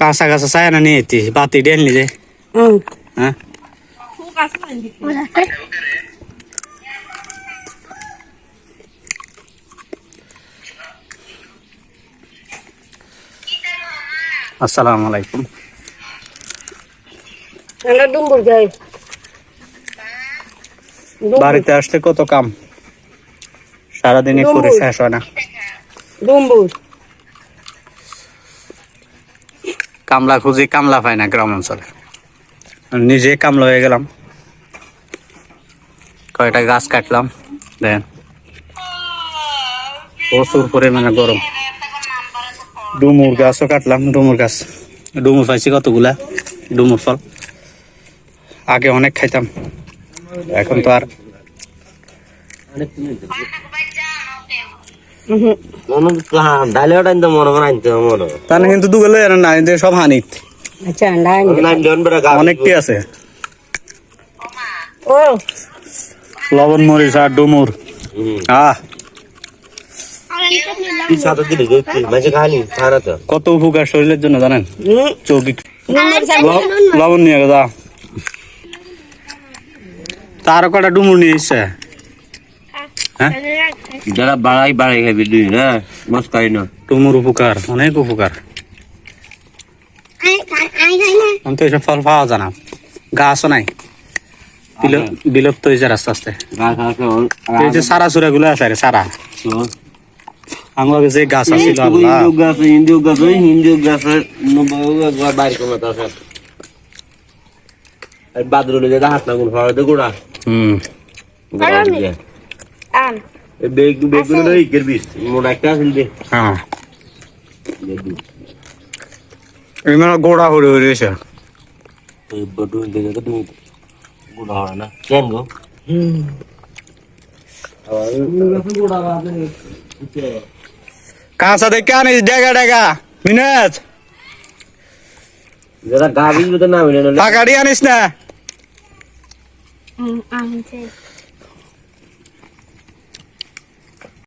কাঁচা কাঁচা চায় না নিয়ে বাতি ডেল নিজে হুম হ্যাঁ? আসসালামু আলাইকুম। বাড়িতে আসতে কত কাম? সারাদিনই করে। শেষ হয় না। ডুম্বুর। কামলা খুঁজি, কামলা পাই না গ্রাম অঞ্চলে। নিজে কামলা হয়ে গেলাম। কয়টা গাছ কাটলাম, দেন। প্রচুর পরিমাণে গরম। ডুমুর গাছও কাটলাম, ডুমুর গাছ। ডুমুর পাইছি কতগুলা? ডুমুর ফল। আগে অনেক খাইতাম, এখন তো আর তার কিন্তু দুগুলো সব হানিত। আচ্ছা অনেকটি আছে। লবণ মরিচ আর ডুমুর। আহ। কত উপকার শরীরের জন্য জানেন? চৌকি লবণ নিয়ে যা। তার কটা ডুমুর নিয়ে এসছে। হ্যাঁ? যারা বাড়াই বাড়াই খাবি দুই হ্যাঁ? মস্কাই না। ডুমুর উপকার অনেক উপকার। আমি তো এসব ফল পাওয়া জানা গাছও নাই। বিল- বিলুপ্ত হয়েছে আস্তে। আস্তে আছে এই যে সারা সুরা গুলো আছে রে সারা আমার যে গাছ আল্লাহ। হিন্দু গাছ হিন্দু গাছ হিন্দু গাছ বাইর কমে আছে। আর বাদরুলে যে হাত হয় তো গোড়া। হুম। বেগুলো নই গেরবিস মোটা একটা আছিল দে হ্যাঁ। এমন গোড়া হয়ে রয়েছে এই বডু দেখে তো তুমি গোড়া হয় না। কেন গো? কাঁচা দেখে আনিস ডেগা ডেগা। মিনাজ যারা গাবি না মিলে না আনিস না।